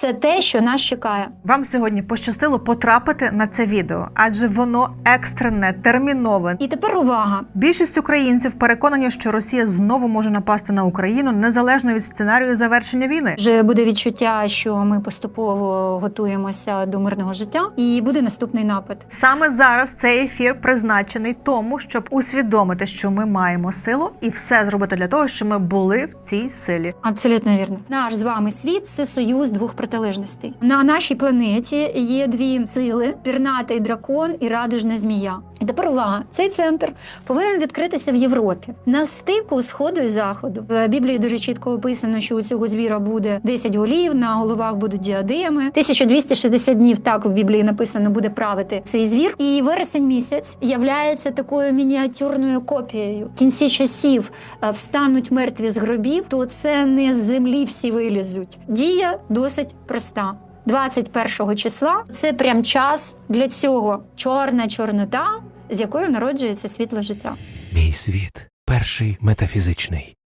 це те, що нас чекає. Вам сьогодні пощастило потрапити на це відео, адже воно екстрене, термінове. І тепер увага. Більшість українців переконані, що Росія знову може напасти на Україну незалежно від сценарію завершення війни. Вже буде відчуття, що ми поступово готуємося до мирного життя, і буде наступний напад. Саме зараз цей ефір призначений тому, щоб усвідомити, що ми маємо силу, і все зробити для того, щоб ми були в цій силі. Абсолютно вірно. Наш з вами світ це союз двох протилежностей. На нашій планеті є дві сили: пірнатий дракон і радужна змія. І тепер увага, цей центр повинен відкритися в Європі на стику сходу і заходу. В Біблії дуже чітко описано, що у цього звіра буде 10 голів, на головах будуть діадеми. 1260 днів так в Біблії написано буде правити цей звір. І вересень місяць являється такою мініатюрною копією. В кінці часів е, встануть мертві з гробів, то це не з землі всі вилізуть. Дія досить проста. 21 числа це прям час для цього. Чорна чорнота, з якою народжується світло життя. Мій світ перший метафізичний.